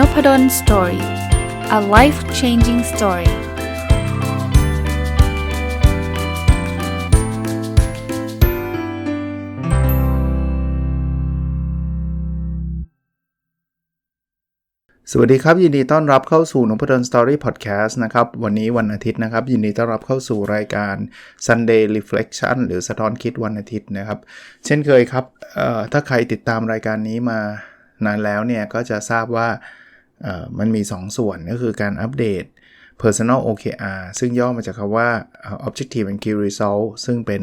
n o p ด d o สตอรี่ a life changing story สวัสดีครับ ยินดีต้อนรับเข้าสู่นพดลสตอรี่พอดแคสต์นะครับ วันนี้วันอาทิตย์นะครับ ยินดีต้อนรับเข้าสู่รายการ Sunday Reflection หรือสะท้อนคิดวันอาทิตย์นะครับ เช่นเคยครับถ้าใครติดตามรายการนี้มานานแล้วเนี่ย ก็จะทราบว่า มันมี 2 ส่วนก็คือการอัปเดต personal OKR ซึ่งย่อมาจากคำว่า objective and key result ซึ่งเป็น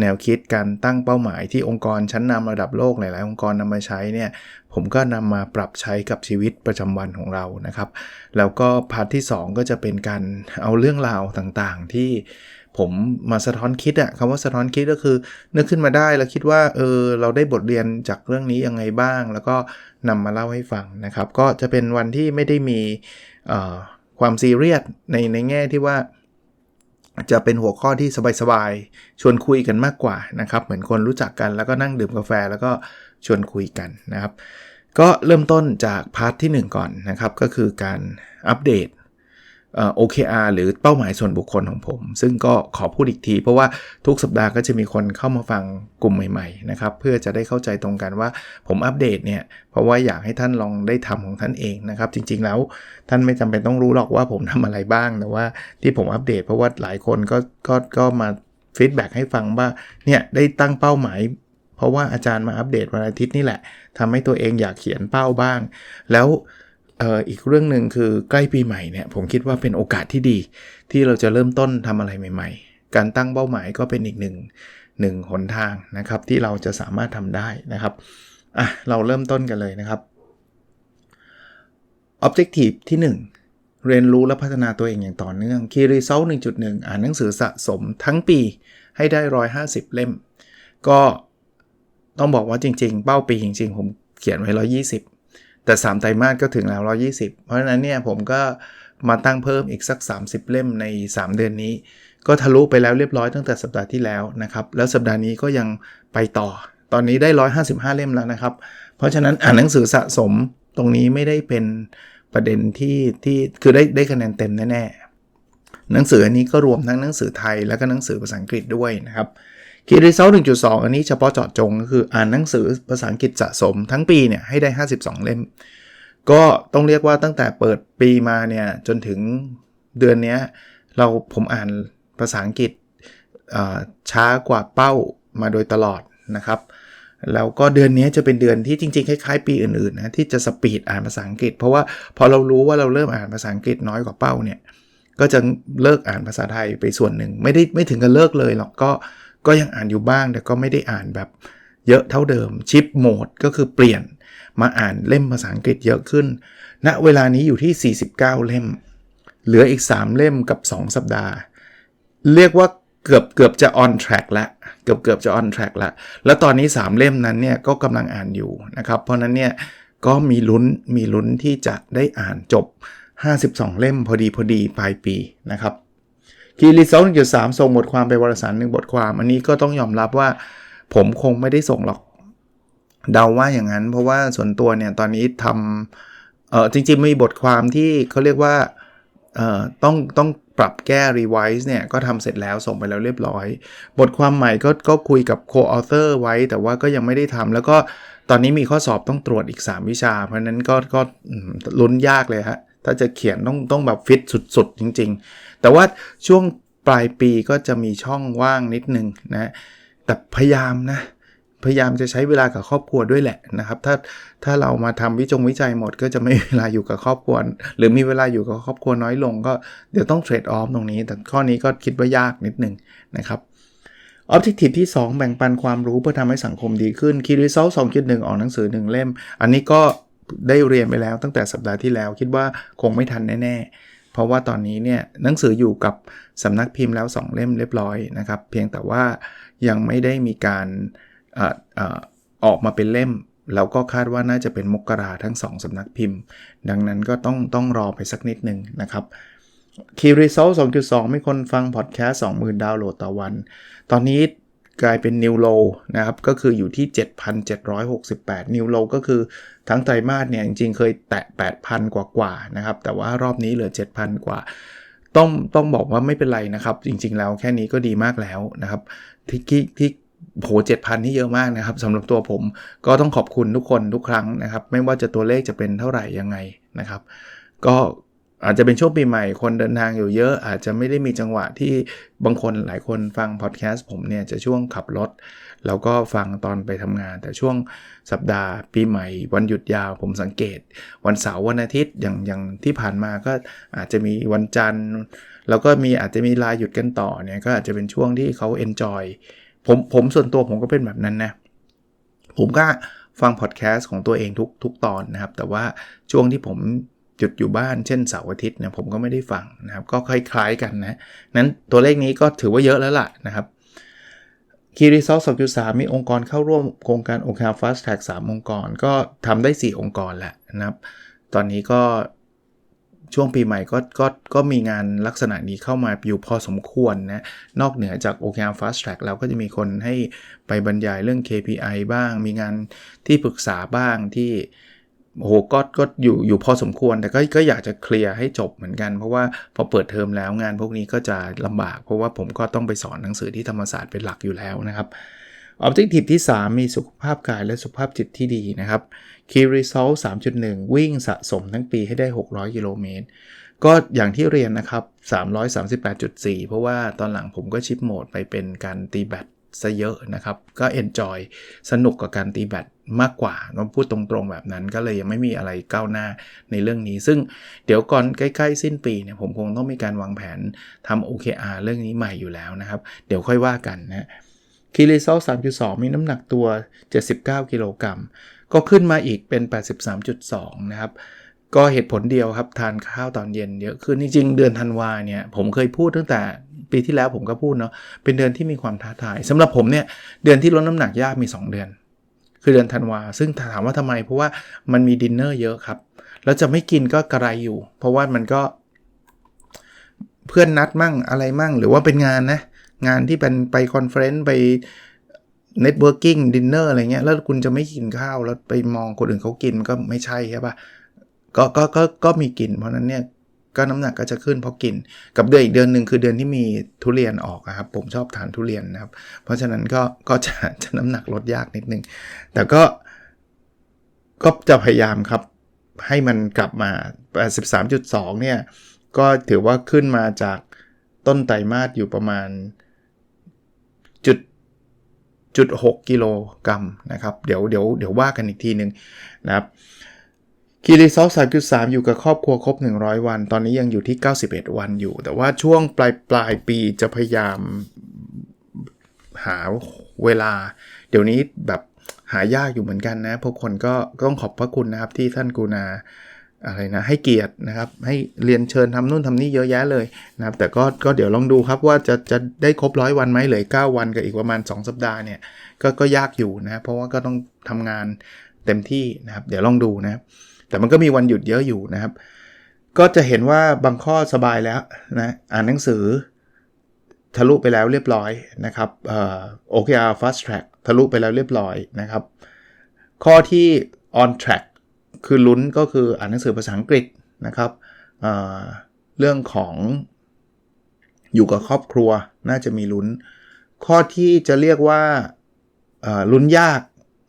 แนวคิดการตั้งเป้าหมายที่องค์กรชั้นนำระดับโลกหลาย ๆ องค์กรนำมาใช้เนี่ย ผมก็นำมาปรับใช้กับชีวิตประจำวันของเรานะครับ แล้วก็พาร์ทที่ 2 ก็จะเป็นการเอาเรื่องราวต่าง ๆ ที่ ผมมาสะท้อนคิดอะคำว่าสะท้อนคิดก็คือ นึกขึ้นมาได้แล้วคิดว่าเออเราได้บทเรียนจากเรื่องนี้ยังไงบ้าง แล้วก็นำมาเล่าให้ฟังนะครับ ก็จะเป็นวันที่ไม่ได้มีความซีเรียสในในแง่ที่ว่า จะเป็นหัวข้อที่สบายๆชวนคุยกันมากกว่านะครับ เหมือนคนรู้จักกันแล้วก็นั่งดื่มกาแฟแล้วก็ชวนคุยกันนะครับ ก็เริ่มต้นจากพาร์ทที่ 1 ก่อนนะครับ ก็คือการอัปเดต OKR หรือเป้าหมายส่วนบุคคลของผม ซึ่งก็ขอพูดอีกที เพราะว่าทุกสัปดาห์ก็จะมีคนเข้ามาฟังกลุ่มใหม่ๆนะครับเพื่อจะได้เข้าใจตรงกันว่าผมอัปเดตเนี่ย เพราะว่าอยากให้ท่านลองได้ทำของท่านเองนะครับ จริงๆแล้วท่านไม่จำเป็นต้องรู้หรอกว่าผมทำอะไรบ้างแต่ว่าที่ผมอัปเดต เพราะว่าหลายคนก็ก็ก็มาฟีดแบ็กให้ฟังว่าเนี่ยได้ตั้งเป้าหมายเพราะว่าอาจารย์มาอัปเดตวันอาทิตย์นี่แหละทำให้ตัวเองอยากเขียนเป้าบ้าง แล้ว อีกเรื่องหนึ่งคือใกล้ปีใหม่เนี่ยผมคิดว่าเป็นโอกาสที่ดี ที่เราจะเริ่มต้นทำอะไรใหม่ ๆ การตั้งเป้าหมายก็เป็นอีกหนึ่งหนึ่งหนทางนะครับที่เราจะสามารถทำได้นะครับอะเราเริ่มต้นกันเลยนะครับ Objective ที่ 1 เรียนรู้และพัฒนาตัวเองอย่างต่อเนื่อง Key Result 1.1 อ่านหนังสือสะสมทั้งปีให้ได้ 150 เล่ม ก็ต้องบอกว่าจริง ๆ เป้าปีจริง ๆ ผมเขียนไว้ 120 แต่ 3 ไตรมาสก็ถึงแล้ว 120 เพราะฉะนั้นเนี่ยผมก็มาตั้งเพิ่มอีกสัก 30 เล่มใน 3 เดือนนี้ ก็ทะลุไปแล้วเรียบร้อยตั้งแต่สัปดาห์ที่แล้วนะครับ แล้วสัปดาห์นี้ก็ยังไปต่อ ตอนนี้ได้ 155 เล่มแล้วนะครับ เพราะฉะนั้นอ่านหนังสือสะสมตรงนี้ไม่ได้เป็นประเด็นที่ที่คือได้ได้คะแนนเต็มแน่ๆหนังสืออันนี้ก็รวมทั้งหนังสือไทยแล้วก็หนังสือภาษาอังกฤษด้วยนะครับ คีรีเซล1.2 อันนี้เฉพาะเจาะจงก็คืออ่านหนังสือภาษาอังกฤษสะสมทั้งปีเนี่ยให้ได้ 52 เล่ม ก็ต้องเรียกว่าตั้งแต่เปิดปีมาเนี่ยจนถึงเดือนนี้เราผมอ่านภาษาอังกฤษช้ากว่าเป้ามาโดยตลอดนะครับแล้วก็เดือนนี้จะเป็นเดือนที่จริงๆคล้ายๆปีอื่นๆนะที่จะสปีดอ่านภาษาอังกฤษ เพราะว่าพอเรารู้ว่าเราเริ่มอ่านภาษาอังกฤษน้อยกว่าเป้าเนี่ยก็จะเลิกอ่านภาษาไทยไปส่วนหนึ่งไม่ได้ไม่ถึงกับเลิกเลยหรอกก็ ก็ยังอ่านอยู่บ้างแต่ก็ไม่ได้อ่านแบบเยอะเท่าเดิมชิปโหมดก็คือเปลี่ยนมาอ่านเล่มภาษาอังกฤษเยอะขึ้นณเวลานี้อยู่ที่ 49 เล่ม เหลืออีก 3 เล่มกับ 2 สัปดาห์ เรียกว่าเกือบเกือบจะ on track ละเกือบเกือบจะ on track ละแล้วตอนนี้ 3 เล่มนั้นเนี่ยก็กำลังอ่านอยู่นะครับเพราะนั้นเนี่ยก็มีลุ้นมีลุ้นที่จะได้อ่านจบ 52 เล่มพอดีพอดีปลายปีนะครับ คีรีสองจุดสามส่งบทความไปวารสารหนึ่งบทความ อันนี้ก็ต้องยอมรับว่า ผมคงไม่ได้ส่งหรอก เดาว่าอย่างนั้น เพราะว่าส่วนตัวเนี่ยตอนนี้ทำเออจริงๆมีบทความที่เขาเรียกว่าเอ่อต้องต้องปรับแก้รีไวซ์เนี่ย ก็ทำเสร็จแล้วส่งไปแล้วเรียบร้อย บทความใหม่ก็ก็คุยกับโคออเตอร์ไว้ แต่ว่าก็ยังไม่ได้ทำแล้วก็ตอนนี้มีข้อสอบต้องตรวจอีก 3 วิชา เพราะนั้นก็ก็ลุ้นยากเลยฮะ ถ้าจะเขียนต้องต้องแบบฟิตสุด ๆ จริง ๆ แต่ว่าช่วงปลายปีก็จะมีช่องว่างนิดนึงนะแต่พยายามนะพยายามจะใช้เวลากับครอบครัวด้วยแหละนะครับถ้าถ้าเรามาทำวิจงวิจัยหมด ก็จะไม่มีเวลาอยู่กับครอบครัวหรือมีเวลาอยู่กับครอบครัวน้อยลง ก็เดี๋ยวต้องเทรดออฟตรงนี้ แต่ข้อนี้ก็คิดว่ายากนิดนึงนะครับออบเจกตีที่ 2 แบ่งปันความรู้เพื่อทำให้สังคมดีขึ้นคีรีเซลสองคิดหนึ่งออกหนังสือ 1 เล่ม อันนี้ก็ได้เรียนไปแล้วตั้งแต่สัปดาห์ที่แล้ว คิดว่าคงไม่ทันแน่ๆ ราะว่าตอนนี้เนี่ยหนังสืออยู่กับสำนักพิมพ์แล้ว 2 เล่มเรียบร้อยนะครับ เพียงแต่ว่ายังไม่ได้มีการออออกมาเป็นเล่ม แล้วก็คาดว่าน่าจะเป็นมกราทั้ง 2สำนักพิมพ์ ดังนั้นก็ต้องต้องรอไปสักนิดหนึ่งนะครับ Key Result 2.2 มีคนฟังพอดแคสต์20,000 ดาวน์โหลดต่อวัน ตอนนี้กลายเป็น new low นะครับ ก็คืออยู่ที่ 7,768 new low ก็คือ ทั้งไตรมาสเนี่ยจริงๆ เคยแตะ 8,000 กว่าๆนะครับ แต่ว่ารอบนี้เหลือ 7,000 กว่า ต้องต้องบอกว่าไม่เป็นไรนะครับ จริงๆ แล้วแค่นี้ก็ดีมากแล้วนะครับ ที่ที่โหเจ็ดพันนี่เยอะมากนะครับสำหรับตัวผมก็ต้องขอบคุณทุกคนทุกครั้งนะครับ ไม่ว่าจะตัวเลขจะเป็นเท่าไหร่ยังไงนะครับ ก็ อาจจะเป็นช่วงปีใหม่คนเดินทางอยู่เยอะ อาจจะไม่ได้มีจังหวะที่บางคนหลายคนฟังพอดแคสต์ผมเนี่ยจะช่วงขับรถ แล้วก็ฟังตอนไปทำงาน แต่ช่วงสัปดาห์ ปีใหม่ วันหยุดยาวผมสังเกต วันเสาร์วันอาทิตย์อย่างอย่างที่ผ่านมาก็อาจจะมีวันจันทร์ แล้วก็มีอาจจะมีลาหยุดกันต่อเนี่ยก็อาจจะเป็นช่วงที่เขาเอนจอยผมผมส่วนตัวผมก็เป็นแบบนั้นนะผมก็ฟังพอดแคสต์ของตัวเองทุกทุกตอนนะครับ แต่ว่าช่วงที่ผม หยุดอยู่บ้านเช่นเสาร์อาทิตย์เนี่ยผมก็ไม่ได้ฟังนะครับ ก็คล้ายๆกันนะนั้นตัวเลขนี้ก็ถือว่าเยอะแล้วล่ะนะครับคีรีซอส2.3มีองค์กรเข้าร่วมโครงการ o k a Fast Track 3 องค์กร ก็ทำได้ 4 องค์กรแหละนะครับ ตอนนี้ก็ช่วงปีใหม่ก็ก็ก็มีงานลักษณะนี้เข้ามาอยู่พอสมควรนะ นอกเหนือจาก o k a Fast Track แล้วก็จะมีคนให้ไปบรรยายเรื่อง KPI บ้าง มีงานที่ปรึกษาบ้างที่ โอ้โหก็ก็อยู่อยู่พอสมควร แต่ก็ก็อยากจะเคลียร์ให้จบเหมือนกัน เพราะว่าพอเปิดเทอมแล้วงานพวกนี้ก็จะลำบาก เพราะว่าผมก็ต้องไปสอนหนังสือที่ธรรมศาสตร์เป็นหลักอยู่แล้วนะครับ Objective ที่ 3 มีสุขภาพกายและสุขภาพจิตที่ดีนะครับ Key Result 3.1 วิ่งสะสมทั้งปีให้ได้ 600 กิโลเมตร ก็อย่างที่เรียนนะครับ 338.4 เพราะว่าตอนหลังผมก็ชิปโหมดไปเป็นการตีแบต ซะเยอะนะครับ ก็ enjoy สนุกกับการตีแบตมากกว่าต้องพูดตรงๆแบบนั้น ก็เลยยังไม่มีอะไรก้าวหน้าในเรื่องนี้ ซึ่งเดี๋ยวก่อนใกล้ๆ สิ้นปีเนี่ยผมคงต้องมีการวางแผนทำ OKR เรื่องนี้ใหม่อยู่แล้วนะครับ เดี๋ยวค่อยว่ากันนะคีรีเซล3.2 มีน้ำหนักตัว 79 กิโลกรัมก็ขึ้นมาอีกเป็น 83.2 นะครับ ก็เหตุผลเดียวครับทานข้าวตอนเย็นเยอะขึ้นจริงๆ เดือนธันวาเนี่ยผมเคยพูดตั้งแต่ปีที่แล้วผมก็พูดเนาะเป็นเดือนที่มีความท้าทายสำหรับผมเนี่ยเดือนที่ลดน้ำหนักยากมี 2 เดือน คือเดือนธันวาซึ่งถามว่าทำไม เพราะว่ามันมีดินเนอร์เยอะครับ แล้วจะไม่กินก็กระไรอยู่ เพราะว่ามันก็เพื่อนนัดมั่งอะไรมั่ง หรือว่าเป็นงานนะงานที่เป็นไปคอนเฟรนซ์ไปเน็ตเวิร์กิ่งดินเนอร์อะไรเงี้ยแล้วคุณจะไม่กินข้าวแล้วไปมองคนอื่นเขากินก็ไม่ใช่ใช่ปะ ก็ก็ก็ก็มีกิน เพราะนั้นเนี่ยก็น้ำหนักก็จะขึ้นเพราะกิน กับเดือนอีกเดือนหนึ่งคือเดือนที่มีทุเรียนออกครับ ผมชอบทานทุเรียนนะครับ เพราะฉะนั้นก็ก็จะจะน้ำหนักลดยากนิดนึง แต่ก็ก็จะพยายามครับให้มันกลับมา83.2 เนี่ย ก็ถือว่าขึ้นมาจากต้นไตรมาสอยู่ประมาณจุดจุด6กิโลกรัมนะครับ เดี๋ยวเดี๋ยวเดี๋ยวว่ากันอีกทีหนึ่งนะครับ คีรีซอลสามจุดสามอยู่กับครอบครัวครบ 100 วัน ตอนนี้ยังอยู่ที่ 91 วันอยู่ แต่ว่าช่วงปลายปลายปีจะพยายามหาเวลา เดี๋ยวนี้แบบหายากอยู่เหมือนกันนะ พวกคนก็ต้องขอบพระคุณนะครับที่ท่านกูนาอะไรนะให้เกียรตินะครับ ให้เรียนเชิญทำนู่นทำนี่เยอะแยะเลยนะครับ แต่ก็ก็เดี๋ยวลองดูครับว่าจะจะได้ครบร้อยวันไหมเหลือ9วันกับอีกประมาณ 2 สัปดาห์เนี่ยก็ก็ยากอยู่นะเพราะว่าก็ต้องทำงานเต็มที่นะครับ เดี๋ยวลองดูนะครับ แต่มันก็มีวันหยุดเยอะอยู่นะครับ ก็จะเห็นว่าบางข้อสบายแล้วนะอ่านหนังสือ ทะลุไปแล้วเรียบร้อยนะครับเอ่อ OKR Fast Track ทะลุไปแล้วเรียบร้อยนะครับ ข้อที่ on track คือลุ้นก็คืออ่านหนังสือภาษาอังกฤษนะครับเเรื่องของอยู่กับครอบครัวน่าจะมีลุ้น ข้อที่จะเรียกว่าลุ้นยาก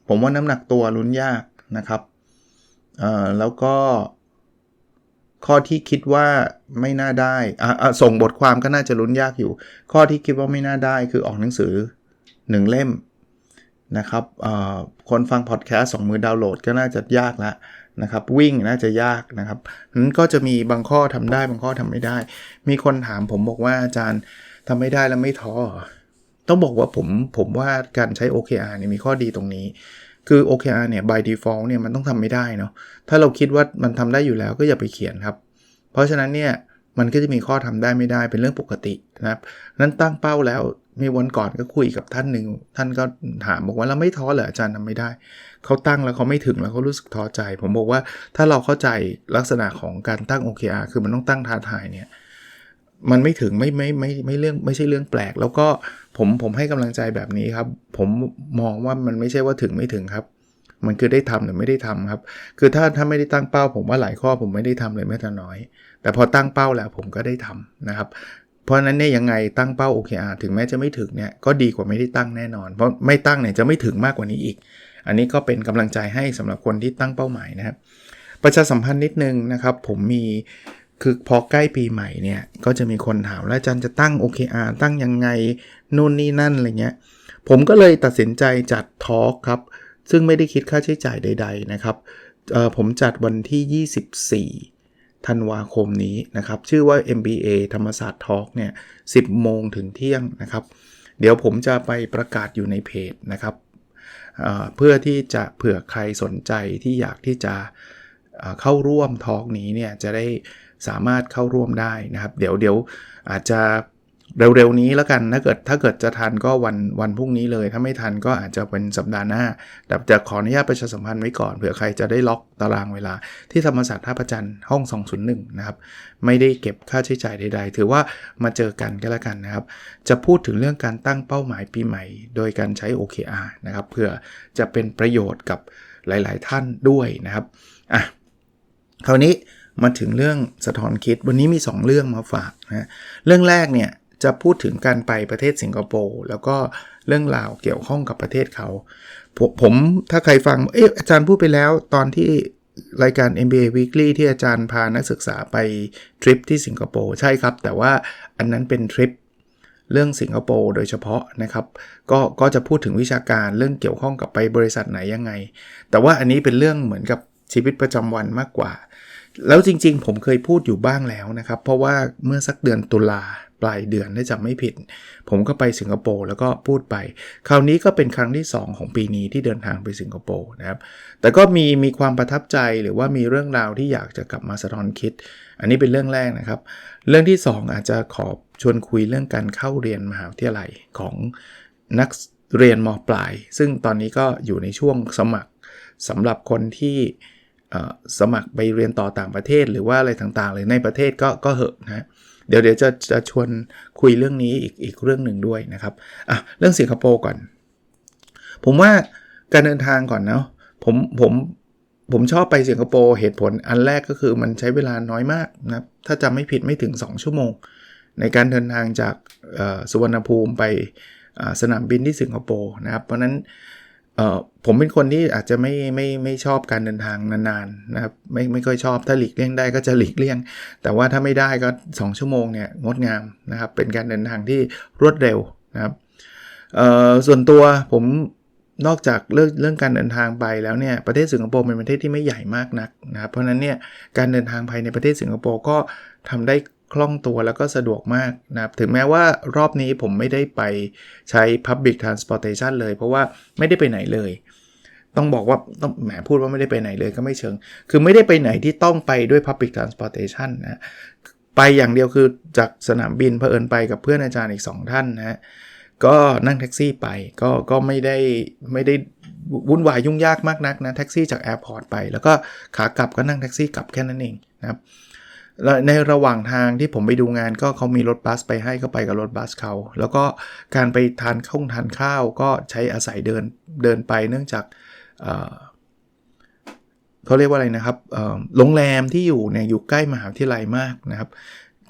ผมว่าน้ำหนักตัวลุ้นยากนะครับ แล้วก็ข้อที่คิดว่าไม่น่าได้ส่งบทความก็น่าจะลุ้นยากอยู่ ข้อที่คิดว่าไม่น่าได้คือออกหนังสือ 1 เล่มนะครับคนฟังพอดแคสต์สองมือดาวน์โหลดก็น่าจะยากล้วนะครับ วิ่งน่าจะยากนะครับนั้นก็จะมีบางข้อทำได้บางข้อทำไม่ได้ มีคนถามผมบอกว่าอาจารย์ทำไม่ได้แล้วไม่ท้อต้องบอกว่าผมผมว่าการใช้ OKR เนี่ยมีข้อดีตรงนี้ คือ OKR เนี่ย by default เนี่ยมันต้องทำไม่ได้เนาะถ้าเราคิดว่ามันทำได้อยู่แล้วก็อย่าไปเขียนครับ เพราะฉะนั้นเนี่ยมันก็จะมีข้อทำได้ไม่ได้เป็นเรื่องปกตินะครับนั้นตั้งเป้าแล้วมีวันก่อนก็คุยกับท่านหนึ่งท่านก็ถามบอกว่าเราไม่ท้อเหรออาจารย์ทำไม่ได้เขาตั้งแล้วเขาไม่ถึงแล้วเขารู้สึกท้อใจ ผมบอกว่าถ้าเราเข้าใจลักษณะของการตั้ง OKR คือมันต้องตั้งท้าทายเนี่ย มันไม่ถึงไม่ไม่ไม่ไม่เรื่องไม่ใช่เรื่องแปลก แล้วก็ผมผมให้กำลังใจแบบนี้ครับ ผมมองว่ามันไม่ใช่ว่าถึงไม่ถึงครับ มันคือได้ทำหรือไม่ได้ทำครับ คือถ้าถ้าไม่ได้ตั้งเป้า ผมว่าหลายข้อผมไม่ได้ทำเลยแม้แต่น้อย แต่พอตั้งเป้าแล้วผมก็ได้ทำนะครับ เพราะฉะนั้นเนี่ยยังไงตั้งเป้า OKR ถึงแม้จะไม่ถึงเนี่ยก็ดีกว่าไม่ได้ตั้งแน่นอน เพราะไม่ตั้งเนี่ยจะไม่ถึงมากกว่านี้อีก อันนี้ก็เป็นกำลังใจให้สำหรับคนที่ตั้งเป้าหมายนะครับประชาสัมพันธ์นิดนึงนะครับ ผมมี คือพอใกล้ปีใหม่เนี่ยก็จะมีคนถามแล้วอาจารย์จะตั้ง OKR ตั้งยังไงนู่นนี่นั่นอะไรเงี้ยผมก็เลยตัดสินใจจัดทอล์กครับ ซึ่งไม่ได้คิดค่าใช้จ่ายใด ๆ นะครับผมจัดวันที่ 24 ธันวาคมนี้นะครับ ชื่อว่า MBA ธรรมศาสตร์ทอล์กเนี่ย 10 โมงถึงเที่ยงนะครับ เดี๋ยวผมจะไปประกาศอยู่ในเพจนะครับเพื่อที่จะเผื่อใครสนใจที่อยากที่จะเข้าร่วมทอล์กนี้เนี่ยจะได้ สามารถเข้าร่วมได้นะครับ เดี๋ยวเดี๋ยวอาจจะเร็วๆนี้แล้วกันถ้าเกิดถ้าเกิดจะทันก็วันวันพรุ่งนี้เลย ถ้าไม่ทันก็อาจจะเป็นสัปดาห์หน้า แต่จะขออนุญาตประชาสัมพันธ์ไว้ก่อนเผื่อใครจะได้ล็อกตารางเวลา ที่ธรรมศาสตร์ท่าประจันห้อง 201 นะครับ ไม่ได้เก็บค่าใช้จ่ายใด ๆ ถือว่ามาเจอกันก็แล้วกันนะครับ จะพูดถึงเรื่องการตั้งเป้าหมายปีใหม่ โดยการใช้ OKR นะครับเพื่อจะเป็นประโยชน์กับหลาย ๆ ท่านด้วยนะครับอะคราวนี้ มาถึงเรื่องสะท้อนคิด วันนี้มี 2 เรื่องมาฝากนะเรื่องแรกเนี่ยจะพูดถึงการไปประเทศสิงคโปร์แล้วก็เรื่องราวเกี่ยวข้องกับประเทศเขา ผมถ้าใครฟังเอออาจารย์พูดไปแล้วตอนที่รายการ MBA Weekly ที่อาจารย์พานักศึกษาไปทริปที่สิงคโปร์ใช่ครับ แต่ว่าอันนั้นเป็นทริปเรื่องสิงคโปร์โดยเฉพาะนะครับ ก็ก็จะพูดถึงวิชาการเรื่องเกี่ยวข้องกับไปบริษัทไหนยังไง แต่ว่าอันนี้เป็นเรื่องเหมือนกับ ชีวิตประจำวันมากกว่า แล้วจริงๆ ผมเคยพูดอยู่บ้างแล้วนะครับ เพราะว่าเมื่อสักเดือนตุลาปลายเดือนถ้าจำไม่ผิด ผมก็ไปสิงคโปร์แล้วก็พูดไป คราวนี้ก็เป็นครั้งที่ 2 ของปีนี้ที่เดินทางไปสิงคโปร์นะครับ แต่ก็มีมีความประทับใจหรือว่ามีเรื่องราวที่อยากจะกลับมาสะท้อนคิด อันนี้เป็นเรื่องแรกนะครับ เรื่องที่ 2 อาจจะขอชวนคุยเรื่องการเข้าเรียนมหาวิทยาลัยของนักเรียนมปลาย ซึ่งตอนนี้ก็อยู่ในช่วงสมัครสำหรับคนที่ สมัครไปเรียนต่อต่างประเทศหรือว่าอะไรต่างๆเลยในประเทศก็ก็เหอะนะเดี๋ยวเดี๋ยวจะจะชวนคุยเรื่องนี้อีกอีกเรื่องหนึ่งด้วยนะครับอะเรื่องสิงคโปร์ก่อน ผมว่าการเดินทางก่อนเนาะผมผมผมชอบไปสิงคโปร์เหตุผลอันแรกก็คือมันใช้เวลาน้อยมากนะถ้าจำไม่ผิดไม่ถึง 2 ชั่วโมง ในการเดินทางจากสุวรรณภูมิไปสนามบินที่สิงคโปร์นะครับ เพราะนั้น เออผมเป็นคนที่อาจจะไม่ไม่ไม่ชอบการเดินทางนานๆนะครับไม่ไม่ค่อยชอบถ้าหลีกเลี่ยงได้ก็จะหลีกเลี่ยง แต่ว่าถ้าไม่ได้ก็ 2 ชั่วโมงเนี่ยงดงามนะครับเป็นการเดินทางที่รวดเร็วนะครับส่วนตัวผมนอกจากเรื่องเรื่องการเดินทางไปแล้วเนี่ยประเทศสิงคโปร์เป็นประเทศที่ไม่ใหญ่มากนักนะครับเพราะนั้นเนี่ยการเดินทางภายในประเทศสิงคโปร์ก็ทำได้ คล่องตัวแล้วก็สะดวกมากนะครับ ถึงแม้ว่ารอบนี้ผมไม่ได้ไปใช้ Public Transportation เลย เพราะว่าไม่ได้ไปไหนเลย ต้องบอกว่าต้องแหมพูดว่าไม่ได้ไปไหนเลยก็ไม่เชิง คือไม่ได้ไปไหนที่ต้องไปด้วย Public Transportation นะไปอย่างเดียวคือจากสนามบินเผอิญไปกับเพื่อนอาจารย์อีก 2 ท่านนะก็นั่งแท็กซี่ไปก็ก็ไม่ได้ไม่ได้วุ่นวายยุ่งยากมากนักนะแท็กซี่จากแอร์พอร์ตไป แล้วก็ขากลับก็นั่งแท็กซี่กลับแค่นั้นเองนะครับ แล้วในระหว่างทางที่ผมไปดูงานก็เขามีรถบัสไปให้ก็ไปกับรถบัสเขา แล้วก็การไปทานข้าวทานข้าวก็ใช้อาศัยเดินเดินไปเนื่องจากเขาเรียกว่าอะไรนะครับโรงแรมที่อยู่เนี่ยอยู่ใกล้มหาวิทยาลัยมากนะครับ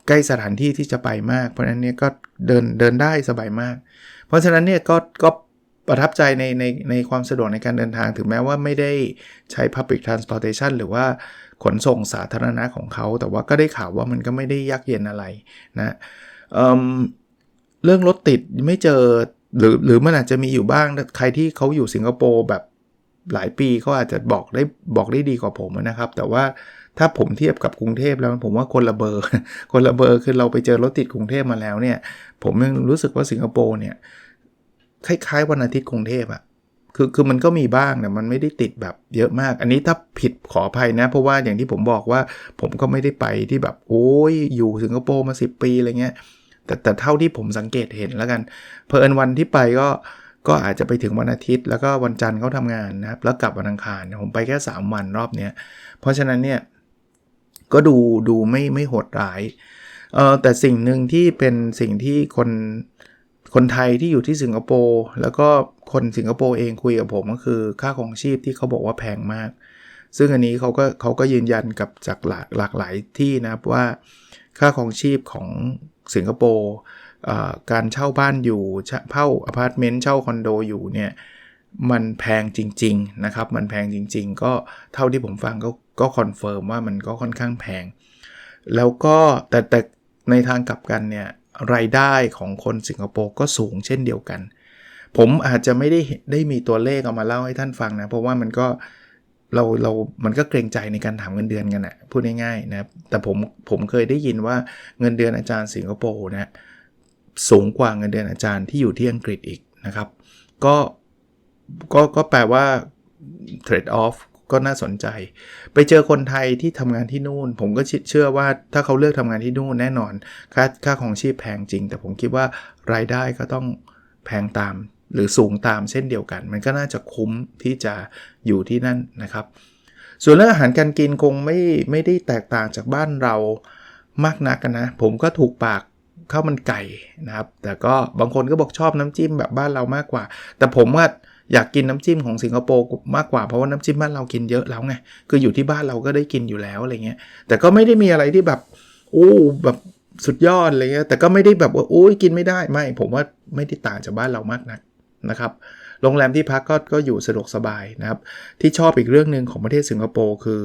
ใกล้สถานที่ที่จะไปมาก เพราะฉะนั้นเนี่ยก็เดินเดินได้สบายมาก เพราะฉะนั้นเนี่ยก็ก็ประทับใจในในในความสะดวกในการเดินทางถึงแม้ว่าไม่ได้ใช้ Public Transportation หรือว่า ขนส่งสาธารณะของเขา แต่ว่าก็ได้ข่าวว่ามันก็ไม่ได้ยากเย็นอะไรนะเเรื่องรถติดไม่เจอหรือหรือมันอาจจะมีอยู่บ้างใครที่เขาอยู่สิงคโปร์แบบหลายปีเขาอาจจะบอกได้บอกได้ดีกว่าผมนะครับ แต่ว่าถ้าผมเทียบกับกรุงเทพแล้วผมว่าคนละเบอร์ คนละเบอร์คือเราไปเจอรถติดกรุงเทพมาแล้วเนี่ย ผมยังรู้สึกว่าสิงคโปร์เนี่ยคล้ายๆวันอาทิตย์กรุงเทพอะ คือคือมันก็มีบ้างแต่มันไม่ได้ติดแบบเยอะมาก อันนี้ถ้าผิดขออภัยนะ เพราะว่าอย่างที่ผมบอกว่าผมก็ไม่ได้ไปที่แบบโอ้ยอยู่สิงคโปร์มา 10 ปีอะไรเงี้ยแต่แต่เท่าที่ผมสังเกตเห็นแล้วกันเพอเอินวันที่ไปก็ก็อาจจะไปถึงวันอาทิตย์ แล้วก็วันจันทร์เขาทำงานนะครับแล้วกลับวันอังคารผมไปแค่ 3 วันรอบเนี้ยเพราะฉะนั้นเนี่ยก็ดูดูไม่ไม่โหดร้ายเออแต่สิ่งหนึ่งที่เป็นสิ่งที่คน คนไทยที่อยู่ที่สิงคโปร์แล้วก็คนสิงคโปร์เองคุยกับผมก็คือค่าของชีพที่เขาบอกว่าแพงมาก ซึ่งอันนี้เขาก็เขาก็ยืนยันกับจากหลากหลากหลายที่นะครับว่าค่าของชีพของสิงคโปร์การเช่าบ้านอยู่เช่าอพาร์ตเมนต์เช่าคอนโดอยู่เนี่ยมันแพงจริงๆนะครับมันแพงจริง ๆ ก็เท่าที่ผมฟังก็ก็คอนเฟิร์มว่ามันก็ค่อนข้างแพง แล้วก็แต่แต่ในทางกลับกันเนี่ย รายได้ของคนสิงคโปร์ก็สูงเช่นเดียวกัน ผมอาจจะไม่ได้ได้มีตัวเลขเอามาเล่าให้ท่านฟังนะ เพราะว่ามันก็เราเรา มันก็เกรงใจในการถามเงินเดือนกันนะพูดง่ายๆนะแต่ผมผมเคยได้ยินว่าเงินเดือนอาจารย์สิงคโปร์นะสูงกว่าเงินเดือนอาจารย์ที่อยู่ที่อังกฤษอีกนะครับ ก็ก็ก็แปลว่า trade off ก็น่าสนใจ ไปเจอคนไทยที่ทำงานที่นู่น ผมก็เชื่อว่าถ้าเขาเลือกทำงานที่นู่นแน่นอน ค่าค่าของชีพแพงจริง แต่ผมคิดว่ารายได้ก็ต้องแพงตามหรือสูงตามเช่นเดียวกัน มันก็น่าจะคุ้มที่จะอยู่ที่นั่นนะครับ ส่วนเรื่องอาหารการกินคงไม่ไม่ได้แตกต่างจากบ้านเรามากนักนะ ผมก็ถูกปากข้าวมันไก่นะครับ แต่ก็บางคนก็บอกชอบน้ำจิ้มแบบบ้านเรามากกว่า แต่ผมว่า อยากกินน้ำจิ้มของสิงคโปร์มากกว่าเพราะว่าน้ำจิ้มบ้านเรากินเยอะแล้วไงคืออยู่ที่บ้านเราก็ได้กินอยู่แล้วอะไรเงี้ยแต่ก็ไม่ได้มีอะไรที่แบบโอ้แบบสุดยอดอะไรเงี้ยแต่ก็ไม่ได้แบบว่าโอ้ยกินไม่ได้ไม่ ผมว่าไม่ได้ต่างจากบ้านเรามากนักนะครับโรงแรมที่พักก็ก็อยู่สะดวกสบายนะครับ ที่ชอบอีกเรื่องหนึ่งของประเทศสิงคโปร์คือ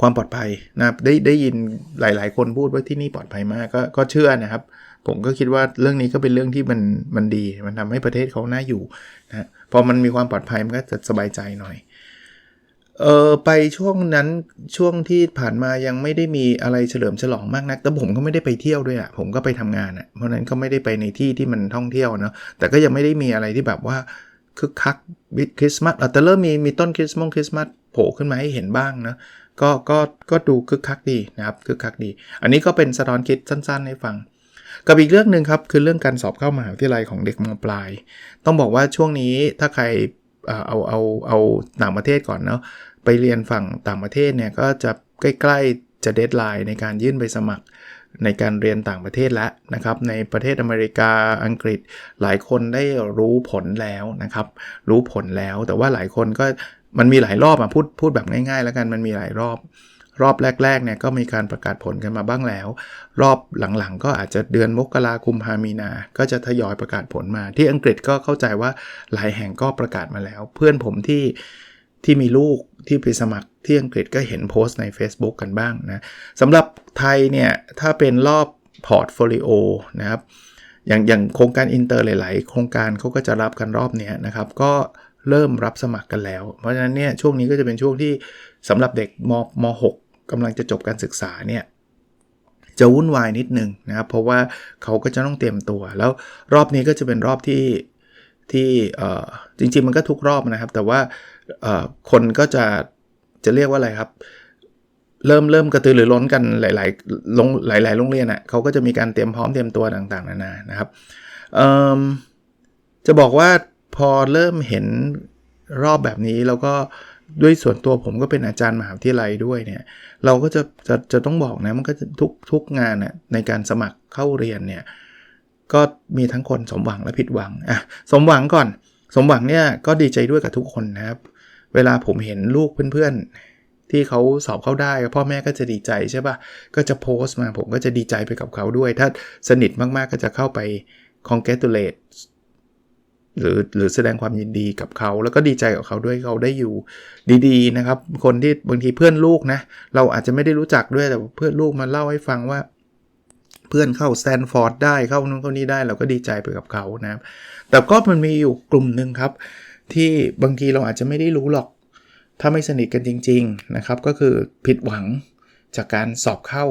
ความปลอดภัยนะครับได้ได้ยินหลาย ๆ คนพูดว่าที่นี่ปลอดภัยมากก็ก็เชื่อนะครับ ผมก็คิดว่าเรื่องนี้ก็เป็นเรื่องที่มันมันดี มันทำให้ประเทศเขาน่าอยู่นะพอมันมีความปลอดภัยมันก็จะสบายใจหน่อยเออไปช่วงนั้นช่วงที่ผ่านมายังไม่ได้มีอะไรเฉลิมฉลองมากนักแต่ผมก็ไม่ได้ไปเที่ยวด้วยอะ่ะผมก็ไปทำงานอะ่ะเพราะนั้นก็ไม่ได้ไปในที่ที่มันท่องเที่ยวเนาะแต่ก็ยังไม่ได้มีอะไรที่แบบว่าคึกคักวิคริสต์มาสแต่เริ่มมีมีต้นคริสต์มงคริสต์มาสโผล่ขึ้นมาให้เห็นบ้างนะก็ก็ก็ดูคึกคักดีนะครับคึกคักดี อันนี้ก็เป็นสะท้อนคิดสั้นๆให้ฟัง กับอีกเรื่องหนึ่งครับคือเรื่องการสอบเข้ามหาวิทยาลัยของเด็กมปลาย ต้องบอกว่าช่วงนี้ถ้าใครเอาเอาเอาต่างประเทศก่อนเนาะไปเรียนฝั่งต่างประเทศเนี่ยก็จะใกล้ๆจะเดทไลน์ในการยื่นใบสมัครในการเรียนต่างประเทศแล้วนะครับ ในประเทศอเมริกาอังกฤษหลายคนได้รู้ผลแล้วนะครับ รู้ผลแล้วแต่ว่าหลายคนก็มันมีหลายรอบอะพูดพูดแบบง่ายๆ แล้วกันมันมีหลายรอบ รอบแรกๆเนี่ยก็มีการประกาศผลกันมาบ้างแล้ว รอบหลังๆ ก็อาจจะเดือนมกราคมพามีนา ก็จะทยอยประกาศผลมา ที่อังกฤษก็เข้าใจว่าหลายแห่งก็ประกาศมาแล้ว เพื่อนผมที่ที่มีลูกที่ไปสมัครที่อังกฤษก็เห็นโพสต์ใน Facebook กันบ้างนะสำหรับไทยเนี่ยถ้าเป็นรอบพอร์ตโฟลิโอนะครับอย่างอย่างโครงการอินเตอร์หลาย ๆ โครงการเขาก็จะรับกันรอบนี้นะครับ ก็เริ่มรับสมัครกันแล้ว เพราะฉะนั้นเนี่ยช่วงนี้ก็จะเป็นช่วงที่ สำหรับเด็กมม6กำลังจะจบการศึกษาเนี่ยจะวุ่นวายนิดนึงนะครับ เพราะว่าเขาก็จะต้องเตรียมตัว แล้วรอบนี้ก็จะเป็นรอบที่ที่จริงๆมันก็ทุกรอบนะครับ แต่ว่าคนก็จะจะเรียกว่าอะไรครับ เริ่มเริ่มกระตือรือร้นกันหลายๆลงหลาย ๆ โรงเรียนอะ่ะเขาก็จะมีการเตรียมพร้อมเตรียมตัวต่างๆ นานานะครับจะบอกว่าพอเริ่มเห็นรอบแบบนี้แล้วก็ ด้วยส่วนตัวผมก็เป็นอาจารย์มหาวิทยาลัยด้วยเนี่ยเราก็จะจะจะต้องบอกนะมันก็จะทุกทุกงานน่ยในการสมัครเข้าเรียนเนี่ยก็มีทั้งคนสมหวังและผิดหวังอะสมหวังก่อน สมหวังเนี่ยก็ดีใจด้วยกับทุกคนนะครับ เวลาผมเห็นลูกเพื่อนๆ ที่เขาสอบเข้าได้พ่อแม่ก็จะดีใจใช่ปะ่ะก็จะโพสต์มาผมก็จะดีใจไปกับเขาด้วย ถ้าสนิทมากๆก็จะเข้าไป congratulate หรือหรือแสดงความยินดีกับเขาแล้วก็ดีใจกับเขาด้วยเขาได้อยู่ดีๆนะครับ คนที่บางทีเพื่อนลูกนะ เราอาจจะไม่ได้รู้จักด้วยแต่เพื่อนลูกมาเล่าให้ฟังว่า เพื่อนเข้าสแตนฟอร์ดได้เข้านู้นเข้านี้ได้เราก็ดีใจไปกับเขานะครับแต่ก็มันมีอยู่กลุ่มหนึ่งครับ ที่บางทีเราอาจจะไม่ได้รู้หรอก ถ้าไม่สนิทกันจริง ๆนะครับ ก็คือผิดหวังจากการสอบเข้า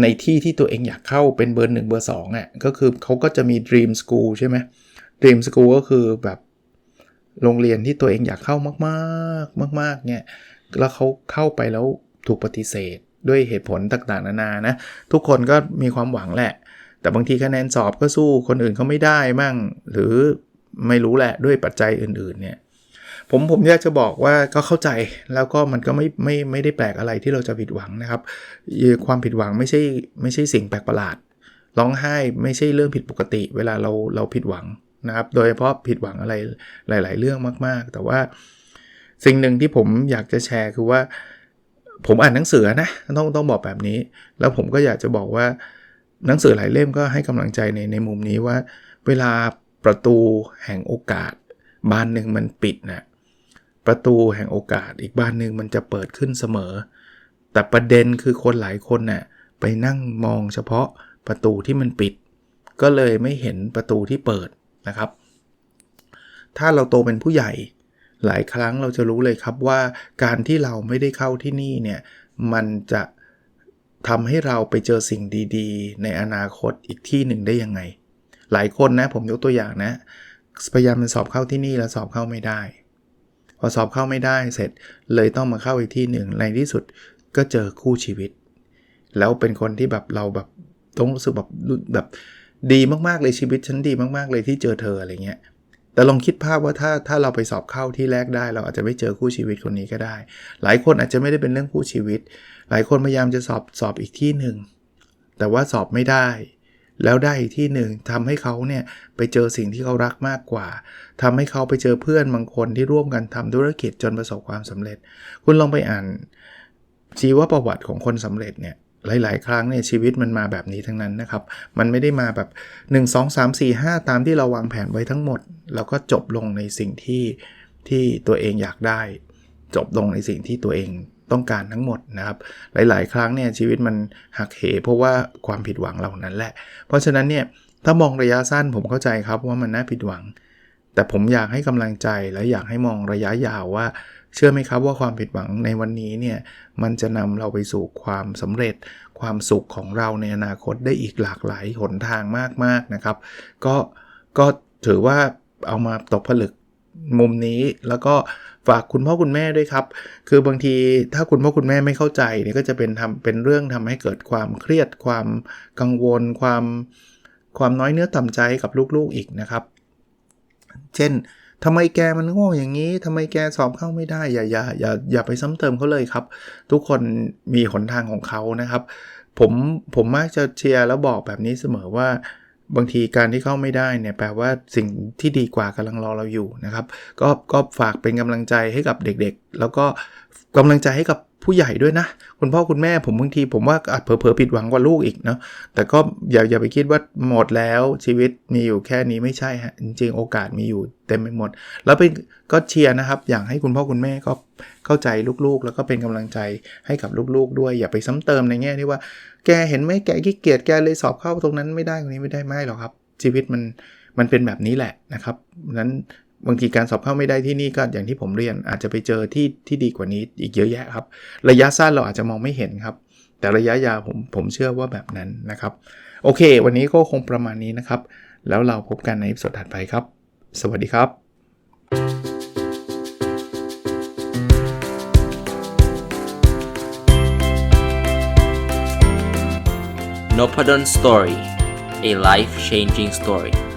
ในที่ที่ตัวเองอยากเข้าเป็นเบอร์หนึ่งเบอร์สองอะก็คือเขาก็จะมี Dream School ใช่ไหม Dream School ก็คือแบบโรงเรียนที่ตัวเองอยากเข้ามากๆ มาก ๆ เนี่ย แล้วเขาเข้าไปแล้วถูกปฏิเสธด้วยเหตุผลต่างๆ นานานะ ทุกคนก็มีความหวังแหละ แต่บางทีคะแนนสอบก็สู้คนอื่นเขาไม่ได้มั่ง หรือไม่รู้แหละด้วยปัจจัยอื่น ๆ เนี่ย ผมผมอยากจะบอกว่าก็เข้าใจแล้วก็มันก็ไม่ไม่ไม่ได้แปลกอะไรที่เราจะผิดหวังนะครับ ความผิดหวังไม่ใช่ไม่ใช่สิ่งแปลกประหลาด ร้องไห้ไม่ใช่เรื่องผิดปกติ เวลาเราเราผิดหวัง นะครับ โดยเฉพาะผิดหวังอะไรหลาย ๆ เรื่องมาก ๆ แต่ว่าสิ่งหนึ่งที่ผมอยากจะแชร์คือว่า ผมอ่านหนังสือนะต้องต้องบอกแบบนี้ แล้วผมก็อยากจะบอกว่าหนังสือหลายเล่มก็ให้กำลังใจในในมุมนี้ว่า เวลาประตูแห่งโอกาส บานหนึ่งมันปิดนะประตูแห่งโอกาส อีกบานหนึ่งมันจะเปิดขึ้นเสมอ แต่ประเด็นคือคนหลายคนน่ะไปนั่งมองเฉพาะประตูที่มันปิด ก็เลยไม่เห็นประตูที่เปิด นะครับ ถ้าเราโตเป็นผู้ใหญ่หลายครั้งเราจะรู้เลยครับว่าการที่เราไม่ได้เข้าที่นี่เนี่ยมันจะทำให้เราไปเจอสิ่งดีๆ ในอนาคตอีกที่หนึ่งได้ยังไง หลายคนนะผมยกตัวอย่างนะพยายามสอบเข้าที่นี่แล้วสอบเข้าไม่ได้ พอสอบเข้าไม่ได้เสร็จเลยต้องมาเข้าอีกที่หนึ่งในที่สุดก็เจอคู่ชีวิต แล้วเป็นคนที่แบบเราแบบต้องรู้สึกแบบแบบ ดีมากๆเลยชีวิตฉันดีมากๆเลยที่เจอเธออะไรเงี้ยแต่ลองคิดภาพว่าถ้าถ้าเราไปสอบเข้าที่แรกได้ เราอาจจะไม่เจอคู่ชีวิตคนนี้ก็ได้ หลายคนอาจจะไม่ได้เป็นเรื่องคู่ชีวิต หลายคนพยายามจะสอบสอบอีกที่หนึ่งแต่ว่าสอบไม่ได้ แล้วได้อีกที่หนึ่งทำให้เขาเนี่ยไปเจอสิ่งที่เขารักมากกว่าทำให้เขาไปเจอเพื่อนบางคนที่ร่วมกันทำธุรกิจจนประสบความสำเร็จ คุณลองไปอ่านชีวประวัติของคนสำเร็จเนี่ย หลาย ๆ ครั้งเนี่ยชีวิตมันมาแบบนี้ทั้งนั้นนะครับ มันไม่ได้มาแบบ 1 2 3 4 5 ตามที่เราวางแผนไว้ทั้งหมด แล้วก็จบลงในสิ่งที่ที่ตัวเองอยากได้ จบลงในสิ่งที่ตัวเองต้องการทั้งหมดนะครับ หลาย ๆ ครั้งเนี่ยชีวิตมันหักเหเพราะว่าความผิดหวังเหล่านั้นแหละ เพราะฉะนั้นเนี่ยถ้ามองระยะสั้นผมเข้าใจครับว่ามันน่าผิดหวัง แต่ผมอยากให้กำลังใจและอยากให้มองระยะยาวว่า เชื่อไหมครับว่าความผิดหวังในวันนี้เนี่ยมันจะนำเราไปสู่ความสำเร็จ ความสุขของเราในอนาคตได้อีกหลากหลายหนทางมากๆนะครับ ก็ก็ถือว่าเอามาตกผลึกมุมนี้แล้วก็ฝากคุณพ่อคุณแม่ด้วยครับ คือบางทีถ้าคุณพ่อคุณแม่ไม่เข้าใจเนี่ยก็จะเป็นทำเป็นเรื่องทำให้เกิดความเครียดความกังวล ความความน้อยเนื้อต่ำใจกับลูกๆอีกนะครับ เช่น ทำไมแกมันโง่อย่างนี้ทำไมแกสอบเข้าไม่ได้ อย่าอย่าอย่าอย่าไปซ้ำเติมเขาเลยครับ ทุกคนมีหนทางของเขานะครับ ผมผมมักจะเชียร์แล้วบอกแบบนี้เสมอว่า บางทีการที่เข้าไม่ได้เนี่ยแปลว่าสิ่งที่ดีกว่ากำลังรอเราอยู่นะครับ ก็ก็ฝากเป็นกำลังใจให้กับเด็กๆ แล้วก็ กำลังใจให้กับผู้ใหญ่ด้วยนะ คุณพ่อคุณแม่ผมบางทีผมว่าอาจเผลอๆผิดหวังกว่าลูกอีกเนาะแต่ก็อย่าอย่าไปคิดว่าหมดแล้วชีวิตมีอยู่แค่นี้ไม่ใช่ฮะจริงๆ โอกาสมีอยู่เต็มไปหมด แล้วเป็นก็เชียร์นะครับ อยากให้คุณพ่อคุณแม่ก็เข้าใจลูกๆ แล้วก็เป็นกำลังใจให้กับลูกๆ ด้วยอย่าไปซ้ำเติมในแง่ที่ว่า แกเห็นไหมแกขี้เกียจแกเลยสอบเข้าตรงนั้นไม่ได้ตรงนี้ไม่ได้ไม่หรอกครับ ชีวิตมันมันเป็นแบบนี้แหละนะครับนั้น บางทีการสอบเข้าไม่ได้ที่นี่ก็อย่างที่ผมเรียน อาจจะไปเจอที่ที่ดีกว่านี้อีกเยอะแยะครับ ระยะสั้นเราอาจจะมองไม่เห็นครับ แต่ระยะยาวผมผมเชื่อว่าแบบนั้นนะครับ โอเค วันนี้ก็คงประมาณนี้นะครับ แล้วเราพบกันในสดถัดไปครับ สวัสดีครับ n o p a d o n Story, a life changing story.